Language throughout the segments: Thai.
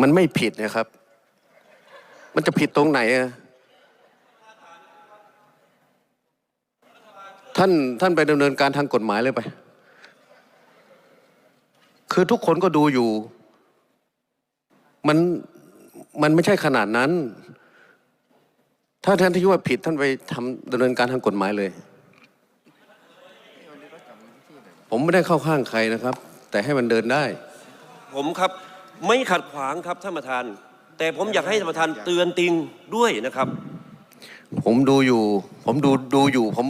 มันไม่ผิดนะครับ มันจะผิดตรงไหนอะท่านท่านไปดำเนินการทางกฎหมายเลยไป คือทุกคนก็ดูอยู่ มันมันไม่ใช่ขนาดนั้น ถ้าท่านที่ว่าผิดท่านไปทำดำเนินการทางกฎหมายเลย ผมไม่ได้เข้าข้างใครนะครับ แต่ให้มันเดินได้ ผมครับ ไม่ขัดขวางครับท่านประธาน แต่ผมอยากให้ท่านประธานเตือนติงด้วยนะครับ ผมดูอยู่ ผมดูดูอยู่ ผม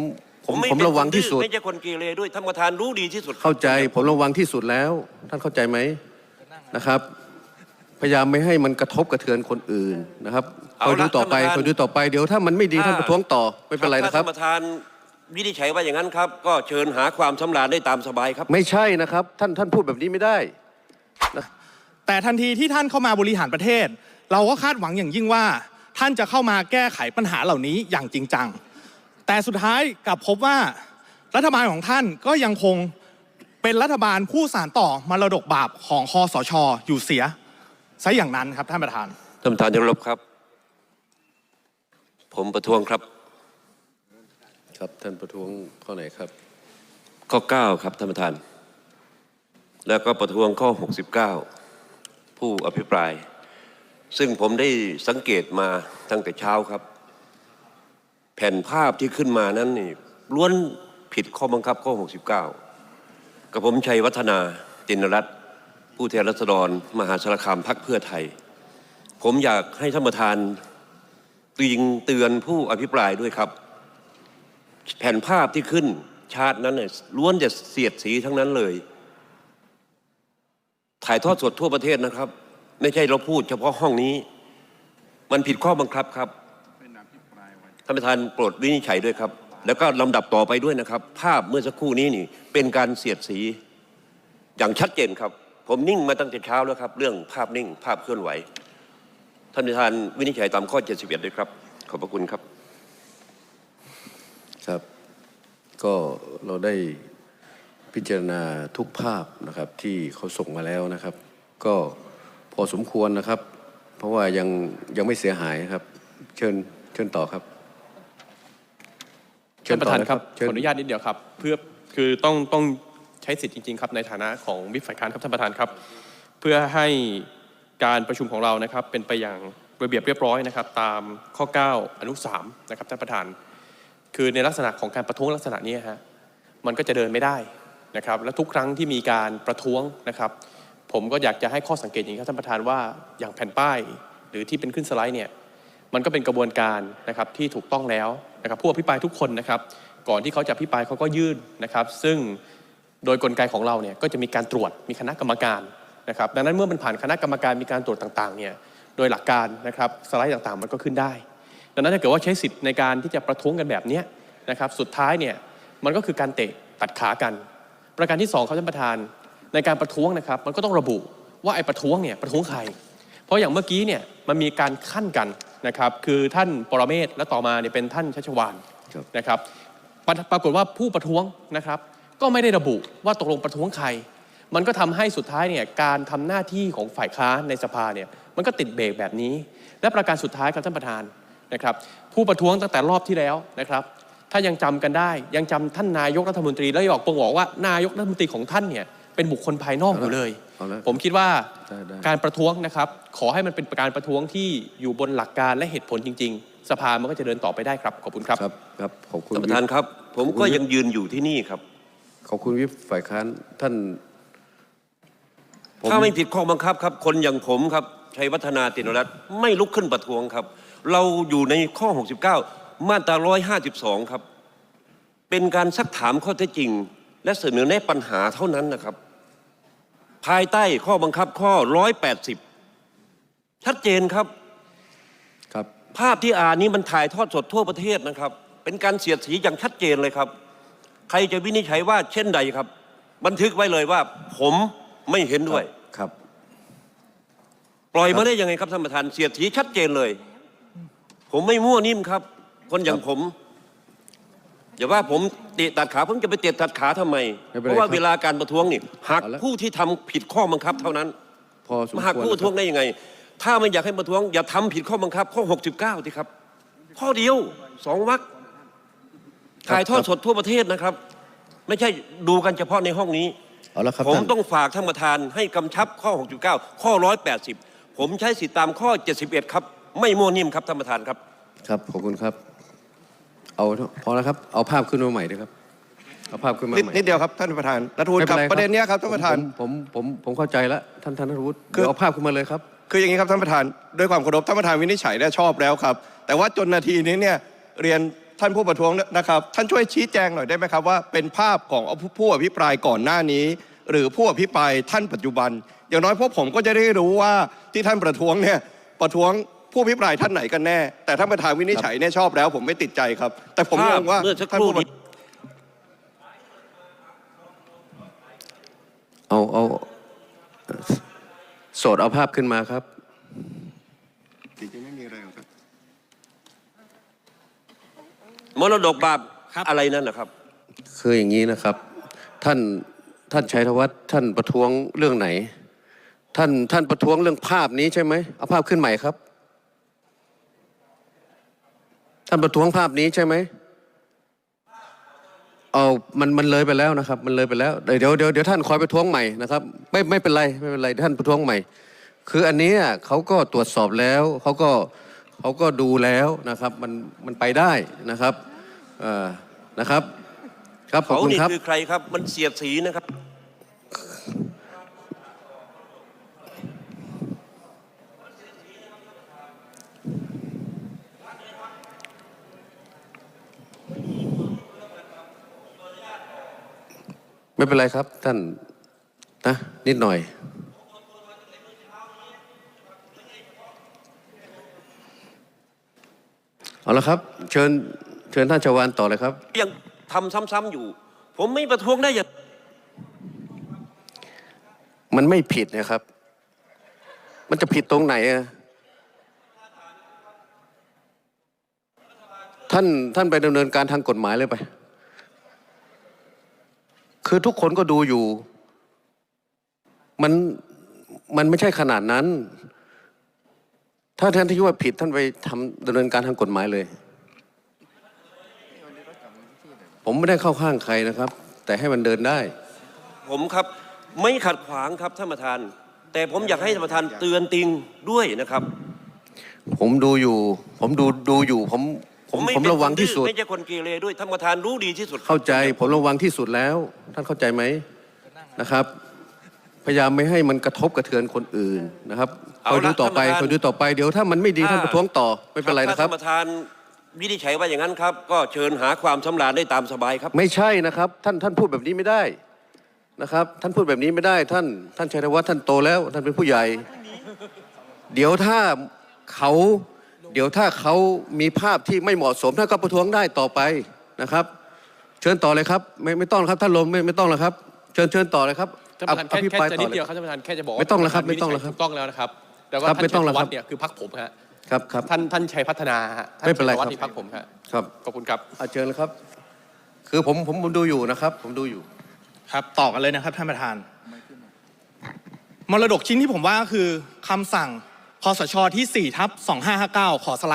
ผมไม่ผมเป็นระวังคนที่สุด ไม่ใช่คนเกเรด้วยท่านประธานรู้ดีที่สุด เข้าใจ ผมระวังที่สุดแล้ว ท่านเข้าใจไหมนะครับ พยายามไม่ให้มันกระทบกระเทือนคนอื่นนะครับคอยดูต่อไปคอยดูต่อไปเดี๋ยวถ้ามันไม่ดีท่านประท้วงต่อไม่เป็นไรนะครับถ้าท่านประธานวินิจฉัยว่าอย่างนั้นครับ ก็เชิญหาความสำราญได้ตามสบายครับ ไม่ใช่นะครับ ท่านท่านพูดแบบนี้ไม่ได้ แต่ทันทีที่ท่านเข้ามาบริหารประเทศ เราก็คาดหวังอย่างยิ่งว่า ท่านจะเข้ามาแก้ไขปัญหาเหล่านี้อย่างจริงจัง แต่สุดท้ายกลับพบว่ารัฐบาลของท่านก็ยังคงเป็นรัฐบาลผู้สานต่อมรดกบาปของคอสช อยู่เสียซะอย่างนั้นครับท่านประธานท่านประธานที่เคารพครับ ผมประท้วงครับ ครับท่านประท้วงข้อไหนครับ ข้อ 9 ครับท่านประธาน แล้วก็ประท้วงข้อ 69 ผู้อภิปราย ซึ่งผมได้สังเกตมาตั้งแต่เช้าครับ แผ่นภาพที่ขึ้นมานั้นนี่ล้วนผิดข้อบังคับข้อ 69 กับผมชัยวัฒนาตินรัตน์ผู้แทนรัษฎร มหาสารคามพักเพื่อไทย ผมอยากให้ท่านประธานติงเตือนผู้อภิปรายด้วยครับ แผ่นภาพที่ขึ้นชาตินั้นน่ล้วนจะเสียดสีทั้งนั้นเลย ถ่ายทอดสดทั่วประเทศนะครับ ไม่ใช่เราพูดเฉพาะห้องนี้ มันผิดข้อบังคับครับท่านประธานโปรดวินิจฉัยด้วยครับ แล้วก็ลำดับต่อไปด้วยนะครับ ภาพเมื่อสักครู่นี้นี่ เป็นการเสียดสีอย่างชัดเจนครับ ผมนิ่งมาตั้งแต่เช้าแล้วครับ เรื่องภาพนิ่ง ภาพเคลื่อนไหว ท่านประธานวินิจฉัยตามข้อ 71 ด้วยครับ ขอบพระคุณครับ ครับ ก็เราได้ พิจารณาทุกภาพนะครับที่เขาส่งมาแล้วนะครับ ก็พอสมควรนะครับ เพราะว่ายังยังไม่เสียหายครับ เชิญเชิญต่อครับเชิท่านประธานต่อครับเชิญขออนุญาตนิดเดียวครับ เพื่อคือต้องต้องใช้สิทธิ์จริงๆครับในฐานะของวิปฝ่ายค้านครับท่านประธานครับ เพื่อให้การประชุมของเรานะครับ เป็นไปอย่างระเบียบเรียบร้อยนะครับ ตามข้อ 9 อนุ3นะครับท่านประธาน คือในลักษณะของการประท้วงลักษณะนี้ฮะมันก็จะเดินไม่ได้ นะครับและทุกครั้งที่มีการประท้วงนะครับ ผมก็อยากจะให้ข้อสังเกตอย่างนี้ครับท่านประธานว่าอย่างแผ่นป้าย หรือที่เป็นขึ้นสไลด์เนี่ยมันก็เป็นกระบวนการนะครับที่ถูกต้องแล้วนะครับผู้อภิปรายทุกคนนะครับ ก่อนที่เขาจะอภิปรายเขาก็ยื่นนะครับ ซึ่งโดยกลไกของเราเนี่ยก็จะมีการตรวจมีคณะกรรมการนะครับ ดังนั้นเมื่อมันผ่านคณะกรรมการมีการตรวจต่างๆเนี่ยโดยหลักการนะครับสไลด์ต่างๆ มันก็ขึ้นได้ ดังนั้นถ้าเกิดว่าใช้สิทธิ์ในการที่จะประท้วงกันแบบนี้นะครับ สุดท้ายเนี่ยมันก็คือการเตะตัดขากัน ประการที่สองครับท่านประธานในการประท้วงนะครับ มันก็ต้องระบุว่าไอ้ประท้วงเนี่ยประท้วงใคร เพราะอย่างเมื่อกี้เนี่ยมันมีการขั้นกันนะครับ คือท่านปรเมศและต่อมาเนี่ยเป็นท่านชัชวานครับนะครับปรปรากฏว่าผู้ประท้วงนะครับ ก็ไม่ได้ระบุว่าตกลงประท้วงใคร มันก็ทำให้สุดท้ายเนี่ยการทำหน้าที่ของฝ่ายค้านในสภาเนี่ยมันก็ติดเบรกแบบนี้ และประการสุดท้ายครับท่านประธานนะครับ ผู้ประท้วงตั้งแต่รอบที่แล้วนะครับ ถ้ายังจำกันได้ ยังจำท่านนายกรัฐมนตรี แล้วยังบอกปงบอกว่านายกรัฐมนตรีของท่านเนี่ยเป็นบุคคลภายนอกอยู่เลยเอาละผมคิดว่าได้ได้การประท้วงนะครับ ขอให้มันเป็นการประท้วงที่อยู่บนหลักการและเหตุผลจริง ๆ สภามันก็จะเดินต่อไปได้ครับ ขอบคุณครับครับครับขอบคุณท่านประธานครับ ผมก็ยังยืนอยู่ที่นี่ครับ ขอบคุณวิปฝ่ายค้านท่านผมถ้าไม่ผิดข้อบังคับครับ คนอย่างผมครับชัยวัฒนาตินรัตน์ไม่ลุกขึ้นประท้วงครับ เราอยู่ในข้อ 69 มาตรา152 ครับ เป็นการซักถามข้อเท็จจริง และเสนอแนะปัญหาเท่านั้นนะครับ ภายใต้ข้อบังคับข้อ 180 ชัดเจนครับครับ ภาพที่อ่านนี้มันถ่ายทอดสดทั่วประเทศนะครับ เป็นการเสียดสีอย่างชัดเจนเลยครับ ใครจะวินิจฉัยว่าเช่นใดครับ บันทึกไว้เลยว่า ผมไม่เห็นด้วยครับ ปล่อยมาได้ยังไงครับท่านประธานเสียดสีชัดเจนเลย ผมไม่มั่วนิ่มครับ คนอย่างผม อย่าว่าผมเตะตัดขาผมจะไปเตะตัดขาทำไม ไม่เป็นไรเพราะว่าครับเวลาการประท้วงนี่หากเอาละ ผู้ที่ทำผิดข้อบังคับเท่านั้นพอสมมาคหากวรผู้ประท้วงนะคได้ยังไง ถ้าไม่อยากให้ประท้วง อย่าทำผิดข้อบังคับ ข้อ 69สิครับ ข้อเดียวสองวรรคถ่ายทอดสดทั่วประเทศนะครับ ไม่ใช่ดูกันเฉพาะในห้องนี้ เอาละครับผมท่านต้องฝากท่านประธานให้กำชับข้อ 69 ข้อ 180 ผมใช้สิทธิตามข้อ 71 ครับ ไม่มั่วนิ่มครับท่านประธานครับ ครับขอบคุณครับ เอาพอแล้วครับ เอาภาพขึ้นมาใหม่ด้วยครับ เอาภาพขึ้นมานิดใหม่นิดเดียวครับท่านประธานรัฐวุฒิไม่ครับไประเด็นเนี้ยครับท่านประธาน ผมผมผมผมเข้าใจแล้วท่านท่านรัฐวุฒิคือ เดี๋ยวเอาภาพขึ้นมาเลยครับ คืออย่างนี้ครับท่านประธานด้วยความเคารพท่านประธานวินิจฉัยได้ชอบแล้วครับ แต่ว่าจนนาทีนี้เนี่ยเรียนท่านผู้ประท้วงนะครับ ท่านช่วยชี้แจงหน่อยได้ไหมครับว่าเป็นภาพของผู้อภิปรายก่อนหน้านี้ หรือผู้อภิปรายท่านปัจจุบัน อย่างน้อยพวกผมก็จะได้รู้ว่าที่ท่านประท้วงเนี่ยประท้วง ผู้อภิปรายท่านไหนกันแน่ แต่ท่านประธานวินิจฉัยเนี่ยชอบแล้ว ผมไม่ติดใจครับ แต่ผมงภาพงว่าเมื่อสักคท่านรู่ผู้ประนี้เอาเอาโสดเอาภาพขึ้นมาครับจริงๆไม่มีอะไรหรอกครับมรดกบาปครับอะไรนั่นนะครับ คืออย่างนี้นะครับ ท่านท่านชัยธวัฒน์ท่านประท้วงเรื่องไหน ท่านท่านประท้วงเรื่องภาพนี้ใช่ไหมเอาภาพขึ้นใหม่ครับท่าน ประท้วงภาพนี้ใช่ไหมเอามันมันเลยไปแล้วนะครับ มันเลยไปแล้วเดี๋ยวเดี๋ยวเดี๋ยวท่านคอยประท้วงใหม่นะครับ ไม่ไม่เป็นไรไม่เป็นไรท่านประท้วงใหม่ คืออันนี้เขาก็ตรวจสอบแล้วเขาก็เขาก็ดูแล้วนะครับ มันมันไปได้นะครับเอ่อนะครับ ครับขอบเขาคุณนี่ครับ คือใครครับ มันเสียดสีนะครับ ไม่เป็นไรครับ ท่านนะนิดหน่อย เอาละครับ เชิญเชิญท่านชวานต่อเลยครับ ยังทำซ้ำๆอยู่ ผมไม่ประท้วงได้อย่างมันไม่ผิดนะครับ มันจะผิดตรงไหนอะท่านท่านไปดำเนินการทางกฎหมายเลยไป คือทุกคนก็ดูอยู่ มันมันไม่ใช่ขนาดนั้น ถ้าท่านที่ว่าผิดท่านไปทำดำเนินการทางกฎหมายเลย ผมไม่ได้เข้าข้างใครนะครับ แต่ให้มันเดินได้ ผมครับไม่ขัดขวางครับท่านประธาน แต่ผมอยากให้ท่านประธานเตือนติงด้วยนะครับ ผมดูอยู่ ผมดูดูอยู่ผม ผมไม่ผมเป็นระวังที่สุดคนดื้อไม่ใช่คนเกเรด้วยท่านประธานรู้ดีที่สุด เข้าใจ ผมระวังที่สุดแล้ว ท่านเข้าใจไหมนะครับ พยายามไม่ให้มันกระทบกระเทือนคนอื่นนะครับคอยดูต่อไปคอยดูต่อไปเดี๋ยวถ้ามันไม่ดีท่านประท้วงต่อไม่เป็นไรนะคถ้ารับท่านประธานวินิจฉัยว่าอย่างนั้นครับ ก็เชิญหาความสำราญได้ตามสบายครับ ไม่ใช่นะครับ ท่านท่านพูดแบบนี้ไม่ได้นะครับ ท่านพูดแบบนี้ไม่ได้ ท่านท่านชัยธวัฒน์ท่านโตแล้ว ท่านเป็นผู้ใหญ่ เดี๋ยวถ้าเขา เดี๋ยวถ้าเขามีภาพที่ไม่เหมาะสมท่านก็ประท้วงได้ต่อไปนะครับ เชิญต่อเลยครับ ไม่ไม่ต้องครับท่านลมไม่ไม่ต้องแล้วครับ เชิญเชิญต่อเลยครับท่านประธานอแค่ภิปแค่รายจะต่นิอดเลเดียยวครับท่านประธานแค่จะบอกไม่ต้องแล้วครับท่านไม่ต้องแล้วครับถูกต้องแล้วนะครับแต่ว่าครับท่านไม่ต้องแล้วชัยธครัวับฒน์เนี่ยคือพรรคผมฮะครับครับท่านท่านชัยพัฒนาฮะท่านไม่เป็นไรชัยธวัฒน์ครับนี่พรรคผมฮะครับขอบคุณครับอาเชิญเลยครับ คือผมผมผมดูอยู่นะครับ ผมดูอยู่ครับต่อกันเลยนะครับท่านประธาน มรดกชิ้นที่ผมว่าก็คือคำสั่ง คอสชที่4ทับ2559ขอสไลด์